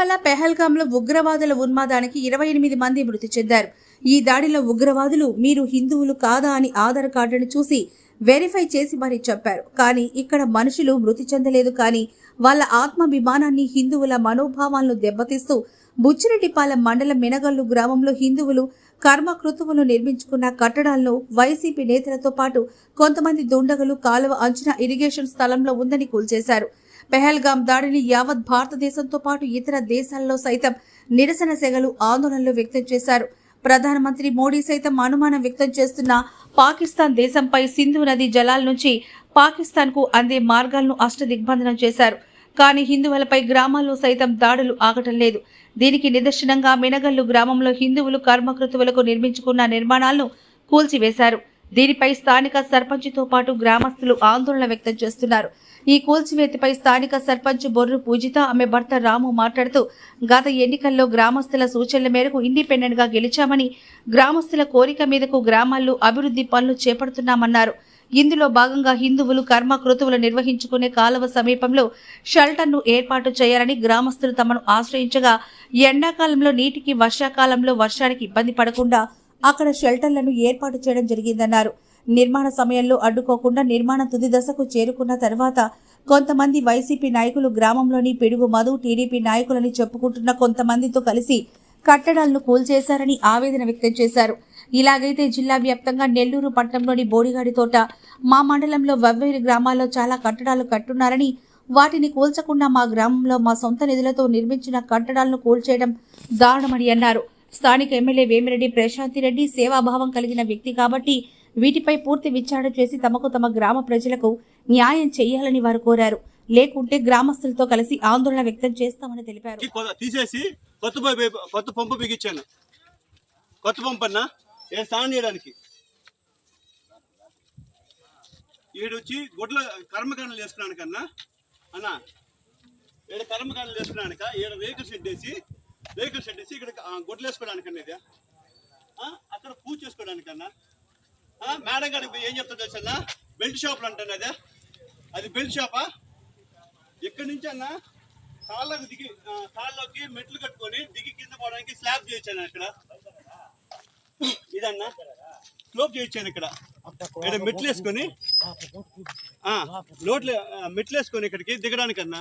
ఇటీవల పెహల్గాంలో ఉగ్రవాదుల ఉన్మాదానికి ఇరవై ఎనిమిది మంది మృతి చెందారు. ఈ దాడిలో ఉగ్రవాదులు మీరు హిందువులు కాదా అని ఆధార్ కార్డును చూసి వెరిఫై చేసి మరీ చెప్పారు కానీ ఇక్కడ మనుషులు మృతి చెందలేదు. కానీ వాళ్ళ ఆత్మాభిమానాన్ని హిందువుల మనోభావాలను దెబ్బతీస్తూ బుచ్చిరెడ్డిపాలెం మండలం మినగల్లు గ్రామంలో హిందువులు కర్మకృతువులు నిర్మించుకున్న కట్టడాలను వైసీపీ నేతలతో పాటు కొంతమంది దుండగులు కాలువ అంచనా ఇరిగేషన్ స్థలంలో ఉందని కూల్చేశారు. పెహల్గాం దాడిని యావత్ భారతదేశంతో పాటు ఇతర దేశాల్లో సైతం నిరసన సెగలు ఆందోళనలు వ్యక్తం చేశారు. ప్రధానమంత్రి మోడీ సైతం అనుమానం వ్యక్తం చేస్తున్న పాకిస్తాన్ దేశంపై సింధు నది జలాల నుంచి పాకిస్తాన్కు అందే మార్గాలను అష్టదిగ్బంధనం చేశారు. కానీ హిందువులపై గ్రామాల్లో సైతం దాడులు ఆగటం లేదు. దీనికి నిదర్శనంగా మినగల్లు గ్రామంలో హిందువులు కర్మకృతువులకు నిర్మించుకున్న నిర్మాణాలను కూల్చివేశారు. దీనిపై స్థానిక సర్పంచ్తో పాటు గ్రామస్తులు ఆందోళన వ్యక్తం చేస్తున్నారు. ఈ కూల్చివేతపై స్థానిక సర్పంచ్ బొర్రు పూజిత ఆమె భర్త రాము మాట్లాడుతూ గత ఎన్నికల్లో గ్రామస్తుల సూచనల మేరకు ఇండిపెండెంట్గా గెలిచామని గ్రామస్తుల కోరిక మీదకు గ్రామాల్లో అభివృద్ధి పనులు చేపడుతున్నామన్నారు. ఇందులో భాగంగా హిందువులు కర్మ కృతువులు నిర్వహించుకునే కాలువ సమీపంలో షెల్టర్ను ఏర్పాటు చేయాలని గ్రామస్తులు తమను ఆశ్రయించగా ఎండాకాలంలో నీటికి వర్షాకాలంలో వర్షానికి ఇబ్బంది పడకుండా అక్కడ షెల్టర్లను ఏర్పాటు చేయడం జరిగిందన్నారు. నిర్మాణ సమయంలో అడ్డుకోకుండా నిర్మాణ తుది దశకు చేరుకున్న తర్వాత కొంతమంది వైసీపీ నాయకులు గ్రామంలోని పిడుగు మధు టీడీపీ నాయకులని చెప్పుకుంటున్న కొంతమందితో కలిసి కట్టడాలను కూల్చేశారని ఆవేదన వ్యక్తం చేశారు. ఇలాగైతే జిల్లా వ్యాప్తంగా నెల్లూరు పట్టణంలోని బోడిగాడి తోట మా మండలంలో వెవ్వేరు గ్రామాల్లో చాలా కట్టడాలు కట్టున్నారని వాటిని కూల్చకుండా మా గ్రామంలో మా సొంత నిధులతో నిర్మించిన కట్టడాలను కూల్చేయడం దారుణమని అన్నారు. స్థానిక ఎమ్మెల్యే వేమిరెడ్డి ప్రశాంతిరెడ్డి సేవాభావం కలిగిన వ్యక్తి కాబట్టి వీటిపై పూర్తి విచారణ చేసి తమకు తమ గ్రామ ప్రజలకు న్యాయం చేయాలని వారు కోరారు. లేకుంటే గ్రామస్తులతో కలిసి ఆందోళన వ్యక్తం చేస్తామని తెలిపారు. తీసేసి కొత్త కొత్త పంపు బిగించాను. కొత్త పంపు అన్న నేను స్నానం చేయడానికి? ఈడొచ్చి గుడ్ల కర్మకాండలు వేసుకున్నాను కన్నా అన్న ఈడ కర్మకాండలు వేసుకున్నానుక ఈడ వెహికల్ షెడ్ వేసి వెహికల్ షెడ్ వేసి ఇక్కడ గుడ్లు వేసుకోవడానికన్నా అక్కడ పూజ చేసుకోవడానికన్నా. మేడం గారికి పోయి ఏం చెప్తుందో అన్న? బెల్ట్ షాపులు అంటాను అదే అది బెల్ట్ షాపా? ఇక్కడ నుంచి అన్న కాళ్ళకు దిగి ఆ, కాళ్ళకి మెట్లు కట్టుకొని దిగి కింద పోవడానికి స్లాబ్ చేయించాను ఇక్కడ. ఇదన్నా. స్లోప్ చేయించాను ఇక్కడ. ఇక్కడ మెట్లు వేసుకొని ఆ, లోట్లు ఆ, మెట్లు వేసుకొని ఇక్కడికి దిగడానికి అన్నా.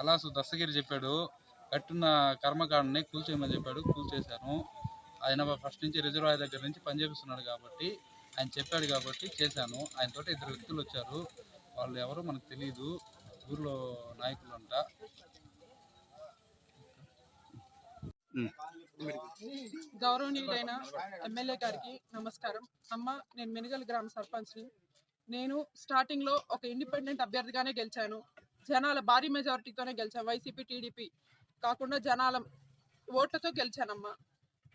కలాసు దస్తగిరి చెప్పాడు. కట్టున్న కర్మకాండని కూల్చేయమని చెప్పాడు. కూల్చేశాను ఆయన ఫస్ట్ నుంచి రిజర్వాయర్ దగ్గర నుంచి పనిచేపిస్తున్నాడు కాబట్టి ఆయన చెప్పాడు కాబట్టి చేశాను. ఆయనతో ఇద్దరు వ్యక్తులు వచ్చారు. వాళ్ళు ఎవరో మనకు తెలియదు ఊర్లో నాయకులు అంట. గౌరవనీయులైన ఎమ్మెల్యే గారికి నమస్కారం. అమ్మ నేను మెనుగల్ గ్రామ సర్పంచ్ని. నేను స్టార్టింగ్లో ఒక ఇండిపెండెంట్ అభ్యర్థిగానే గెలిచాను. జనాల భారీ మెజారిటీతోనే గెలిచాం. వైసీపీ టీడీపీ కాకుండా జనాల ఓట్లతో గెలిచానమ్మా.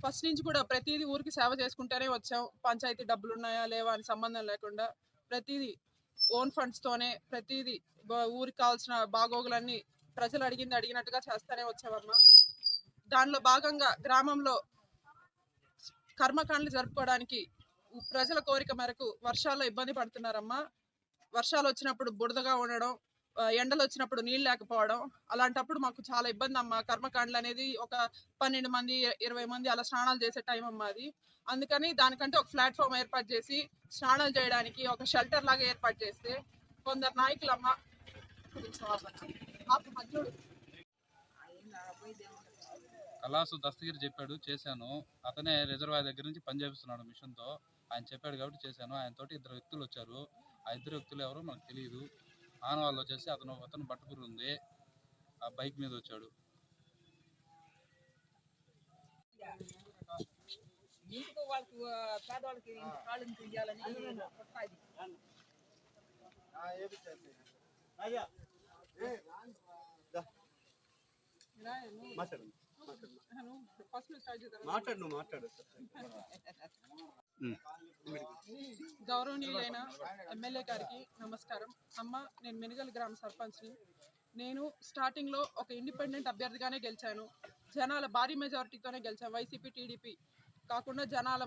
ఫస్ట్ నుంచి కూడా ప్రతిదీ ఊరికి సేవ చేసుకుంటూనే వచ్చాం. పంచాయతీ డబ్బులు ఉన్నాయా లేవా అని సంబంధం లేకుండా ప్రతిదీ ఓన్ ఫండ్స్తోనే ప్రతిదీ ఊరికి కావాల్సిన బాగోగులన్నీ ప్రజలు అడిగింది అడిగినట్టుగా చేస్తూనే వచ్చామమ్మా. దానిలో భాగంగా గ్రామంలో కర్మకాండలు జరుపుకోవడానికి ప్రజల కోరిక మేరకు వర్షాల్లో ఇబ్బంది పడుతున్నారమ్మా. వర్షాలు వచ్చినప్పుడు బురదగా ఉండడం ఎండలు వచ్చినప్పుడు నీళ్ళు లేకపోవడం అలాంటప్పుడు మాకు చాలా ఇబ్బంది అమ్మ కర్మకాండలు అనేది ఒక పన్నెండు మంది ఇరవై మంది అలా స్నానాలు చేసే టైం అమ్మ అది. అందుకని దానికంటే ఒక ప్లాట్ఫామ్ ఏర్పాటు చేసి స్నానాలు చేయడానికి ఒక షెల్టర్ లాగా ఏర్పాటు చేస్తే కొందరు నాయకులు అమ్మ కళాసు దస్తగిరి చెప్పాడు చేశాను. అతనే రిజర్వాయర్ దగ్గర నుంచి పనిచేపిస్తున్నాడు మిషన్తో. ఆయన చెప్పాడు కాబట్టి చేశాను. ఆయనతోటి ఇద్దరు వ్యక్తులు వచ్చారు. ఆ ఇద్దరు వ్యక్తులు ఎవరో మనకు తెలియదు ఆనవాళ్ళు వచ్చేసి అతను అతను బట్టపురు ఉంది ఆ బైక్ మీద వచ్చాడు. మాట్లాడు. మాట్లాడు మాట్లాడు. గౌరవనీయులైన ఎమ్మెల్యే గారికి నమస్కారం. అమ్మ నేను మెనుగల్ గ్రామ సర్పంచ్ని. నేను స్టార్టింగ్లో ఒక ఇండిపెండెంట్ అభ్యర్థిగానే గెలిచాను. జనాల భారీ మెజారిటీతోనే గెలిచాను. వైసీపీ టీడీపీ కాకుండా జనాల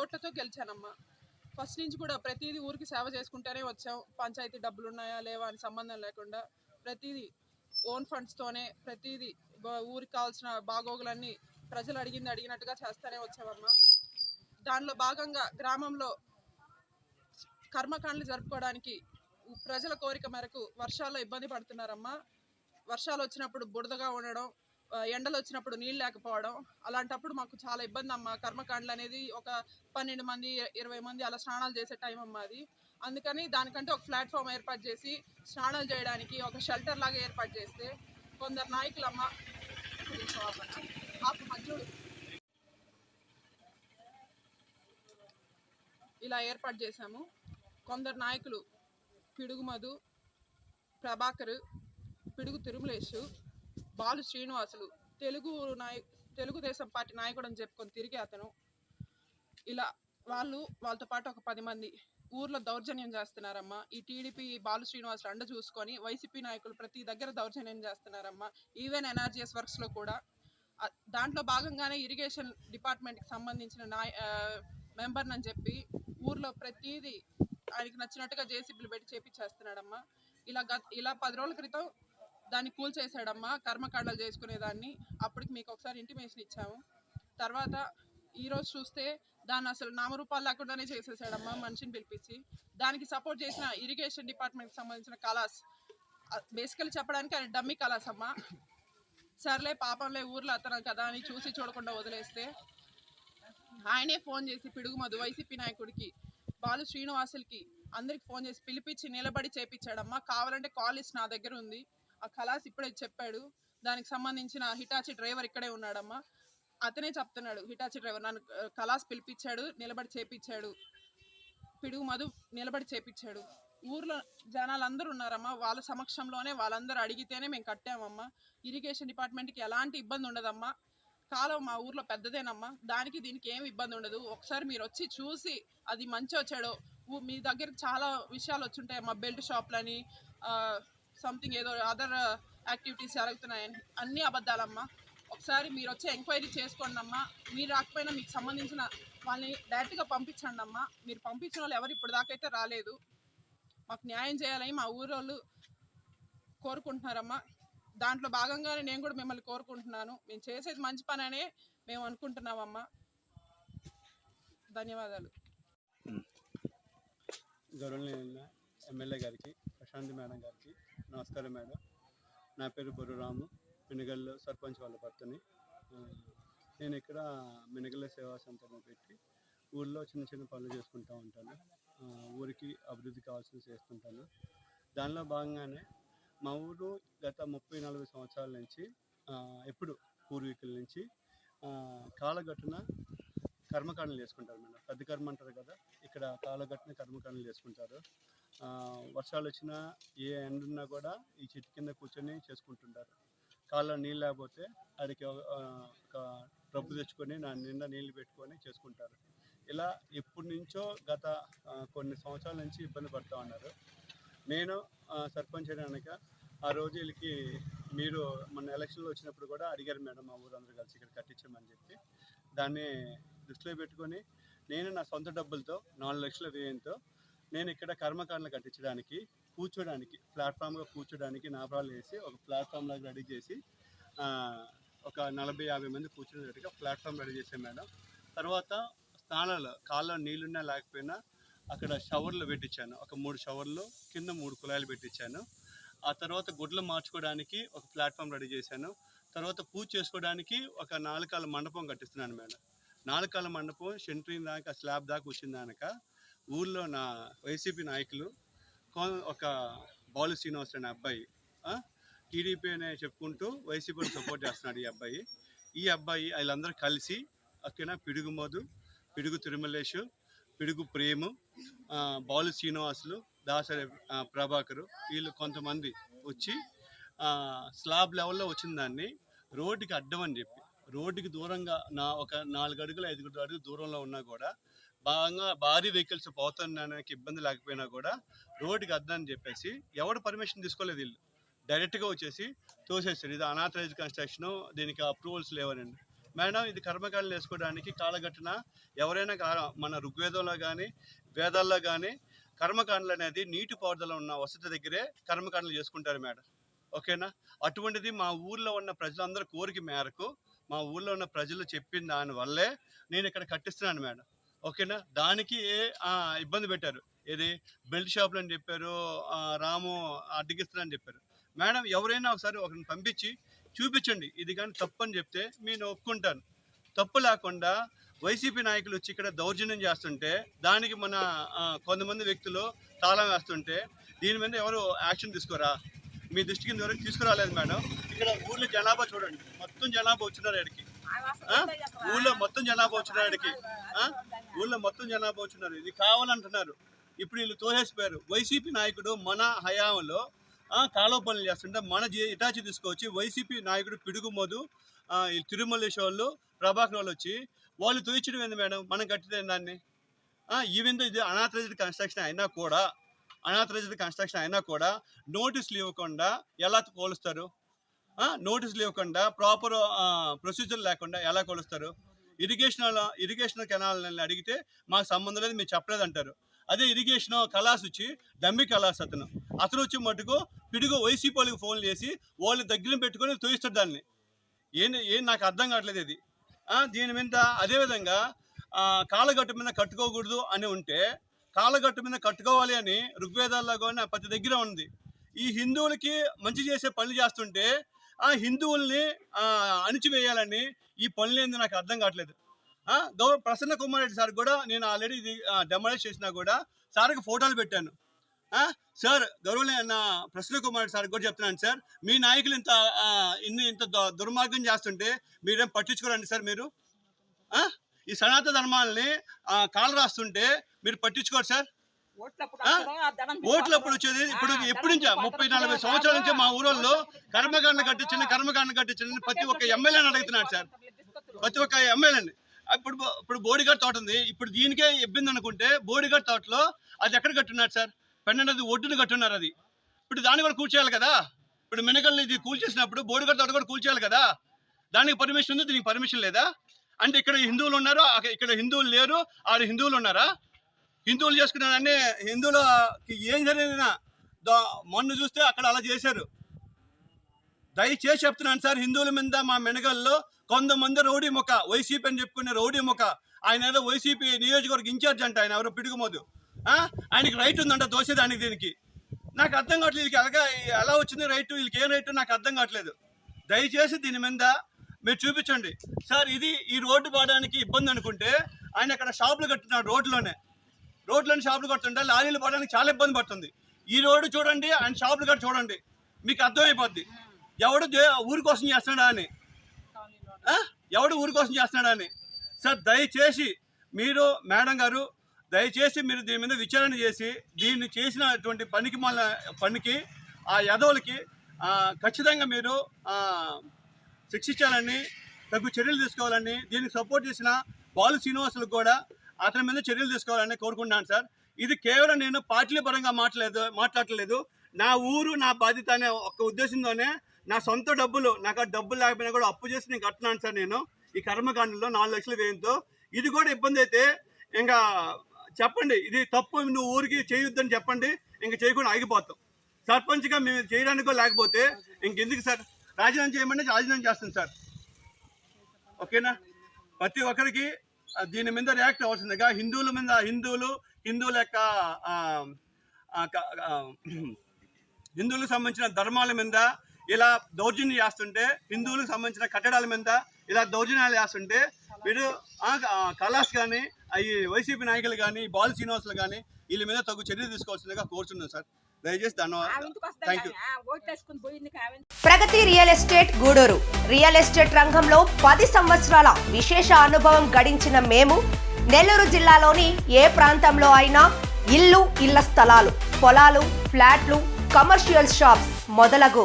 ఓట్లతో గెలిచానమ్మా. ఫస్ట్ నుంచి కూడా ప్రతిదీ ఊరికి సేవ చేసుకుంటూనే వచ్చాం. పంచాయతీ డబ్బులు ఉన్నాయా లేవా అని సంబంధం లేకుండా ప్రతిదీ ఓన్ ఫండ్స్తోనే ప్రతిదీ ఊరికి కావాల్సిన బాగోగులన్నీ ప్రజలు అడిగింది అడిగినట్టుగా చేస్తూనే వచ్చామమ్మా. దానిలో భాగంగా గ్రామంలో కర్మకాండలు జరుపుకోవడానికి ప్రజల కోరిక మేరకు వర్షాల్లో ఇబ్బంది పడుతున్నారమ్మా. వర్షాలు వచ్చినప్పుడు బురదగా ఉండడం ఎండలు వచ్చినప్పుడు నీళ్ళు లేకపోవడం అలాంటప్పుడు మాకు చాలా ఇబ్బంది అమ్మా కర్మకాండలు అనేది ఒక పన్నెండు మంది ఇరవై మంది అలా స్నానాలు చేసే టైం అమ్మా అది. అందుకని దానికంటే ఒక ప్లాట్ఫామ్ ఏర్పాటు చేసి స్నానాలు చేయడానికి ఒక షెల్టర్ లాగా ఏర్పాటు చేస్తే కొందరు నాయకులమ్మ కొంచెం ఆపు మధ్యలో ఇలా ఏర్పాటు చేశాము. కొందరు నాయకులు పిడుగు మధు ప్రభాకర్ పిడుగు తిరుమలేషు బాలు శ్రీనివాసులు తెలుగు నాయ తెలుగుదేశం పార్టీ నాయకుడు అని చెప్పుకొని తిరిగి అతను. ఇలా వాళ్ళు వాళ్ళతో పాటు ఒక పది మంది ఊర్లో దౌర్జన్యం చేస్తున్నారమ్మా. ఈ టీడీపీ బాలు శ్రీనివాసులు అండ చూసుకొని వైసీపీ నాయకులు ప్రతి దగ్గర దౌర్జన్యం చేస్తున్నారమ్మా. ఈవెన్ ఎన్ఆర్జీఎస్ వర్క్స్లో కూడా. దాంట్లో భాగంగానే ఇరిగేషన్ డిపార్ట్మెంట్కి సంబంధించిన నాయ మెంబర్నని చెప్పి ఊర్లో ప్రతిదీ ఆయనకి నచ్చినట్టుగా జేసీబీలు పెట్టి చేపించేస్తున్నాడమ్మా. ఇలా గత ఇలా పది రోజుల క్రితం దాన్ని కూల్చేసాడమ్మా కర్మకాండలు చేసుకునేదాన్ని. అప్పటికి మీకు ఒకసారి ఇంటిమేషన్ ఇచ్చాము. తర్వాత ఈరోజు చూస్తే దాన్ని అసలు నామరూపాలు లేకుండానే చేసేసాడమ్మా మనిషిని పిలిపించి. దానికి సపోర్ట్ చేసిన ఇరిగేషన్ డిపార్ట్మెంట్కి సంబంధించిన కళాస్ బేసికలీ చెప్పడానికి ఆయన డమ్మీ కళాస్ అమ్మా. సర్లే పాపంలే ఊర్లో అతను కదా అని చూసి చూడకుండా వదిలేస్తే ఆయనే ఫోన్ చేసి పిడుగు మధు వైసీపీ నాయకుడికి బాలు శ్రీనివాసులకి అందరికి ఫోన్ చేసి పిలిపించి నిలబడి చేపించాడమ్మా. కావాలంటే కాల్ లిస్ట్ నా దగ్గర ఉంది. ఆ కలాస్ ఇప్పుడే చెప్పాడు. దానికి సంబంధించిన హిటాచి డ్రైవర్ ఇక్కడే ఉన్నాడమ్మా. అతనే చెప్తున్నాడు హిటాచి డ్రైవర్ నన్ను కళాస్ కలాస్ పిలిపించాడు నిలబడి చేపించాడు. పిడుగు మధు నిలబడి చేపించాడు. ఊర్లో జనాలు అందరూ ఉన్నారమ్మా. వాళ్ళ సమక్షంలోనే వాళ్ళందరూ అడిగితేనే మేము కట్టామమ్మా. ఇరిగేషన్ డిపార్ట్మెంట్కి ఎలాంటి ఇబ్బంది ఉండదమ్మా కాలం మా ఊర్లో పెద్దదేనమ్మా. దానికి దీనికి ఏమి ఇబ్బంది ఉండదు. ఒకసారి మీరు వచ్చి చూసి అది మంచి వచ్చాడో మీ దగ్గర చాలా విషయాలు వచ్చుంటాయి అమ్మా. బెల్ట్ షాప్లని సంథింగ్ ఏదో అదర్ యాక్టివిటీస్ జరుగుతున్నాయని. అన్నీ అబద్ధాలమ్మా. ఒకసారి మీరు వచ్చి ఎంక్వైరీ చేసుకోండి అమ్మా మీరు రాకపోయినా మీకు సంబంధించిన వాళ్ళని డైరెక్ట్గా పంపించండి అమ్మా మీరు పంపించిన వాళ్ళు ఎవరు ఇప్పుడు దాకైతే రాలేదు. మాకు న్యాయం చేయాలని మా ఊరోళ్ళు కోరుకుంటున్నారమ్మా. దాంట్లో భాగంగానే నేను కూడా మిమ్మల్ని కోరుకుంటున్నాను. మేము చేసేది మంచి పని అనే మేము అనుకుంటున్నామమ్మా. ధన్యవాదాలు. గౌరవనీయ ఎమ్మెల్యే గారికి ప్రశాంతి మేడం గారికి నమస్కారం మేడం. నా పేరు బొర్రు రాము. మినగల్లో సర్పంచ్ వాళ్ళ భర్తని. నేను ఇక్కడ మినగల్ల సేవా సంస్థను పెట్టి ఊళ్ళో చిన్న చిన్న పనులు చేసుకుంటూ ఉంటాను. ఊరికి అభివృద్ధి కావాల్సింది చేస్తుంటాను. దానిలో భాగంగానే మా ఊరు గత ముప్పై నలభై సంవత్సరాల నుంచి ఎప్పుడు పూర్వీకుల నుంచి కాలగట్టున కర్మకాండలు చేసుకుంటారు మేడం. పెద్ద కర్మ అంటారు కదా ఇక్కడ కాలగట్టున కర్మకాండలు చేసుకుంటారు. వర్షాలు వచ్చినా ఏ ఎండ ఉన్నా కూడా ఈ చెట్టు కింద కూర్చొని చేసుకుంటుంటారు. కాళ్ళలో నీళ్ళు లేకపోతే అడికి ఒక డబ్బు తెచ్చుకొని నా నిండా నీళ్ళు పెట్టుకొని చేసుకుంటారు. ఇలా ఎప్పటి నుంచో గత కొన్ని సంవత్సరాల నుంచి ఇబ్బంది పడుతూ ఉన్నారు. నేను సర్పంచ్ అయినాక ఆ రోజు వీళ్ళకి మీరు మొన్న ఎలక్షన్లో వచ్చినప్పుడు కూడా అడిగారు మేడం మా ఊరందరూ కలిసి ఇక్కడ కట్టించమని చెప్పి. దాన్ని దృష్టిలో పెట్టుకొని నేను నా సొంత డబ్బులతో నాలుగు లక్షల వ్యయంతో నేను ఇక్కడ కర్మకాండలు కట్టించడానికి కూర్చోడానికి ప్లాట్ఫామ్గా కూర్చోడానికి నాపరాలు వేసి ఒక ప్లాట్ఫామ్ లాగా రెడీ చేసి ఒక నలభై యాభై మంది కూర్చునేటట్టుగా ప్లాట్ఫామ్ రెడీ చేసాం మేడం. తర్వాత స్నానాలు కాళ్ళలో నీళ్ళున్నా లేకపోయినా అక్కడ షవర్లు పెట్టించాను. ఒక మూడు షవర్లు కింద మూడు కుళాయిలు పెట్టించాను. ఆ తర్వాత గుడ్లు మార్చుకోవడానికి ఒక ప్లాట్ఫామ్ రెడీ చేశాను. తర్వాత పూజ చేసుకోవడానికి ఒక నాలుకాల మండపం కట్టిస్తున్నాను మేడం. నాలుకాల మండపం సెంట్రింగ్ దాకా స్లాబ్ దాకా వచ్చిన దానిక ఊర్లో నా వైసీపీ నాయకులు ఒక బాలు శ్రీనివాస్ అనే అబ్బాయి టీడీపీ అనే చెప్పుకుంటూ వైసీపీని సపోర్ట్ చేస్తున్నాడు ఈ అబ్బాయి. ఈ అబ్బాయి వీళ్ళందరూ కలిసి ఓకేనా పిడుగు మోదు పిడుగు తిరుమలేషు పిడుగు ప్రేము బాలు శ్రీనివాసులు దాసరి ప్రభాకరు వీళ్ళు కొంతమంది వచ్చి స్లాబ్ లెవెల్లో వచ్చిన దాన్ని రోడ్డుకి అడ్డం అని చెప్పి రోడ్డుకి దూరంగా నా ఒక నాలుగు అడుగులు ఐదు అడుగులు దూరంలో ఉన్నా కూడా బాగా భారీ వెహికల్స్ పోతున్నానికి ఇబ్బంది లేకపోయినా కూడా రోడ్డుకి అద్దం అని చెప్పేసి ఎవడు పర్మిషన్ తీసుకోలేదు వీళ్ళు. డైరెక్ట్గా వచ్చేసి తోసేస్తారు. ఇది అనాథరైజ్ కన్స్ట్రక్షన్ దీనికి అప్రూవల్స్ లేవనండి. మేడం ఇది కర్మకాండలు వేసుకోవడానికి కాలగట్టున ఎవరైనా కా- మన ఋగ్వేదంలో కానీ వేదాల్లో కానీ కర్మకాండలు అనేది నీటి పారుదల ఉన్న వసతి దగ్గరే కర్మకాండలు చేసుకుంటారు మేడం. ఓకేనా? అటువంటిది మా ఊర్లో ఉన్న ప్రజలందరూ కోరిక మేరకు మా ఊర్లో ఉన్న ప్రజలు చెప్పిన దాని వల్లే నేను ఇక్కడ కట్టిస్తున్నాను మేడం. ఓకేనా? దానికి ఏ ఇబ్బంది పెట్టారు. ఏది? బెల్ట్ షాపులు అని చెప్పారు రాము రాము అడ్డగిస్తున్నారని చెప్పారు. మేడం ఎవరైనా ఒకసారి ఒకరిని పంపించి చూపించండి. ఇది కానీ తప్పు అని చెప్తే నేను ఒప్పుకుంటాను. తప్పు లేకుండా వైసీపీ నాయకులు వచ్చి ఇక్కడ దౌర్జన్యం చేస్తుంటే దానికి మన కొంతమంది వ్యక్తులు తాళం వేస్తుంటే దీని మీద ఎవరు యాక్షన్ తీసుకోరా? మీ దృష్టికి ఇంతవరకు తీసుకురాలేదు మేడం. ఇక్కడ ఊర్లో జనాభా చూడండి. మొత్తం జనాభా వచ్చినారు ఇక్కడికి ఊళ్ళో మొత్తం జనాభా వచ్చినారు ఇక్కడికి ఊళ్ళో మొత్తం జనాభా వచ్చినారు. ఇది కావాలంటున్నారు. ఇప్పుడు వీళ్ళు తోసేసిపోయారు. వైసీపీ నాయకుడు మన హయాంలో కాలువ పనులు చేస్తుంటే మన జీ- ఇటాచి తీసుకొచ్చి వైసీపీ నాయకుడు పిడుగు మోదు తిరుమలేశ్వర వాళ్ళు ప్రభాకర్ వాళ్ళు వచ్చి వాళ్ళు తోయించడం ఏంది మేడం? మనం కట్టిదే దాన్ని? ఈవెన్ ఇది అనాథరైజ్డ్ కన్స్ట్రక్షన్ అయినా కూడా అనాథరైజ్డ్ కన్స్ట్రక్షన్ అయినా కూడా నోటీసులు ఇవ్వకుండా ఎలా కోలుస్తారు? నోటీసులు ఇవ్వకుండా ప్రాపర్ ప్రొసీజర్ లేకుండా ఎలా కొలుస్తారు? ఇరిగేషన్ ఇరిగేషన్ కెనాల్ని అడిగితే మాకు సంబంధం లేదు మీరు చెప్పలేదు అంటారు అదే ఇరిగేషన్ కళాస్ వచ్చి డమ్మి కళాస్ అతను అతను వచ్చి మటుకు పిడుగు వైసీపీ వాళ్ళకి ఫోన్ చేసి వాళ్ళు దగ్గర పెట్టుకొని తోయిస్తాడు దాన్ని. ఏం ఏం నాకు అర్థం కావట్లేదు ఇది. దీని మీద అదేవిధంగా కాలగట్టు మీద కట్టుకోకూడదు అని ఉంటే కాలగట్టు మీద కట్టుకోవాలి అని ఋగ్వేదాల్లో కూడా ప్రతి దగ్గర ఉంది. ఈ హిందువులకి మంచి చేసే పనులు చేస్తుంటే ఆ హిందువుల్ని అణిచివేయాలని ఈ పనులు ఏంది నాకు అర్థం కావట్లేదు. గౌరవ ప్రసన్న కుమార్ రెడ్డి సార్ కూడా నేను ఆల్రెడీ ఇది డెమోలైజ్ చేసినా కూడా సార్కి ఫోటోలు పెట్టాను. సార్ గౌరవ ప్రసన్న కుమార్ రెడ్డి సార్ కూడా చెప్తున్నాను సార్. మీ నాయకులు ఇంత ఇన్ని ఇంత దుర్మార్గం చేస్తుంటే మీరేం పట్టించుకోరండి సార్ మీరు? ఈ సనాతన ధర్మాలని కాలు రాస్తుంటే మీరు పట్టించుకోరు సార్? ఆ? ఓట్లు అప్పుడు వచ్చేది ఇప్పుడు ఎప్పటి నుంచా? ముప్పై నలభై సంవత్సరాల నుంచి మా ఊరోళ్ళు కర్మకాండ కట్టించండి కర్మకాండ కట్టించండి ప్రతి ఒక్క ఎమ్మెల్యేని అడుగుతున్నాడు సార్. ప్రతి ఒక్క ఎమ్మెల్యేని. ఇప్పుడు ఇప్పుడు బోడిగడ్ తోట ఉంది. ఇప్పుడు దీనికే ఇబ్బంది అనుకుంటే బోడిగడ్ తోటలో అది ఎక్కడ కట్టున్నారు సార్? పెన్నది ఒడ్డును కట్టున్నారు అది. ఇప్పుడు దాన్ని కూడా కూల్చేయాలి కదా? ఇప్పుడు మినకల్ని ఇది కూల్చేసినప్పుడు బోడిగడ్ తోట కూడా కూల్చేయాలి కదా? దానికి పర్మిషన్ ఉంది? దీనికి పర్మిషన్ లేదా? అంటే ఇక్కడ హిందువులు ఉన్నారు? ఇక్కడ హిందువులు లేరు. ఆడ హిందువులు ఉన్నారా? హిందువులు చేసుకున్నారని హిందువులకి ఏం జరిగినా మొన్న చూస్తే అక్కడ అలా చేశారు. దయచేసి చెప్తున్నాను సార్ హిందువుల మీద మా మెనగల్లో కొంతమంది రౌడీ మొక్క వైసీపీ అని చెప్పుకునే రౌడీ మొక్క ఆయన ఏదో వైసీపీ నియోజకవర్గ ఇన్ఛార్జ్ అంట ఆయన ఎవరో పిడుగుమోదు. ఆయనకి రైట్ ఉందంట దోసేదానికి దీనికి. నాకు అర్థం కావట్లేదు వీళ్ళకి అలాగా ఎలా వచ్చింది రైట్ వీళ్ళకి ఏం రైట్ నాకు అర్థం కావట్లేదు. దయచేసి దీని మీద మీరు చూపించండి. సార్ ఇది ఈ రోడ్డు పోవడానికి ఇబ్బంది అనుకుంటే ఆయన అక్కడ షాపులు కట్టున్నాడు రోడ్లోనే రోడ్లోనే షాపులు కడుతుంటే లారీలు పోవడానికి చాలా ఇబ్బంది పడుతుంది. ఈ రోడ్డు చూడండి ఆయన షాపులు కట్టి చూడండి. మీకు అర్థమైపోద్ది. ఎవడు దే- ఊరి కోసం చేస్తున్నాడా అని? ఎవడు ఊరి కోసం చేస్తున్నాడా అని? సార్ దయచేసి మీరు మేడం గారు దయచేసి మీరు దీని మీద విచారణ చేసి దీన్ని చేసినటువంటి పనికి మన పనికి ఆ యాదవులకి ఖచ్చితంగా మీరు శిక్షించాలని తగు చర్యలు తీసుకోవాలని దీనికి సపోర్ట్ చేసిన బాలు శ్రీనివాసులకు కూడా అతని మీద చర్యలు తీసుకోవాలని కోరుకుంటున్నాను సార్. ఇది కేవలం నేను పార్టీల పరంగా మాట్లాడలేదు మాట్లాడలేదు. నా ఊరు నా బాధ్యత అనే ఒక ఉద్దేశంతోనే నా సొంత డబ్బులు నాకు ఆ డబ్బులు లేకపోయినా కూడా అప్పు చేసి నేను కట్టున్నాను సార్ నేను. ఈ కర్మకాండంలో నాలుగు లక్షల వ్యయంతో ఇది కూడా ఇబ్బంది అయితే ఇంకా చెప్పండి. ఇది తప్పు నువ్వు ఊరికి చేయొద్దని చెప్పండి. ఇంకా చేయకుండా ఆగిపోతాం. సర్పంచ్గా మేము చేయడానికో లేకపోతే ఇంకెందుకు సార్? రాజీనామా చేయమంటే రాజీనామా చేస్తాం సార్. ఓకేనా? ప్రతి ఒక్కరికి దీని మీద రియాక్ట్ అవ్వాల్సిందిగా హిందువుల మీద హిందువులు హిందువుల యొక్క హిందువులకు సంబంధించిన ధర్మాల మీద ఇలా దౌర్జన్యం చేస్తుంటే హిందువులకు సంబంధించిన కట్టడాల మీద ఇలా దౌర్జన్యాలు చేస్తుంటే వీడు కళాస్ కానీ ఈ వైసీపీ నాయకులు కానీ బాల్ శ్రీనివాసులు కానీ వీళ్ళ మీద తగు చర్య తీసుకోవాల్సిందిగా కోరుతున్నాను సార్. దయచేసి ధన్యవాదాలు. Pragati real estate Gudur. Real estate రంగంలో పది సంవత్సరాల విశేష అనుభవం గడించిన మేము నెల్లూరు జిల్లాలోని ఏ ప్రాంతంలో అయినా ఇల్లు ఇళ్ళ స్థలాలు పొలాలు ఫ్లాట్లు కమర్షియల్ షాప్స్ మొదలగు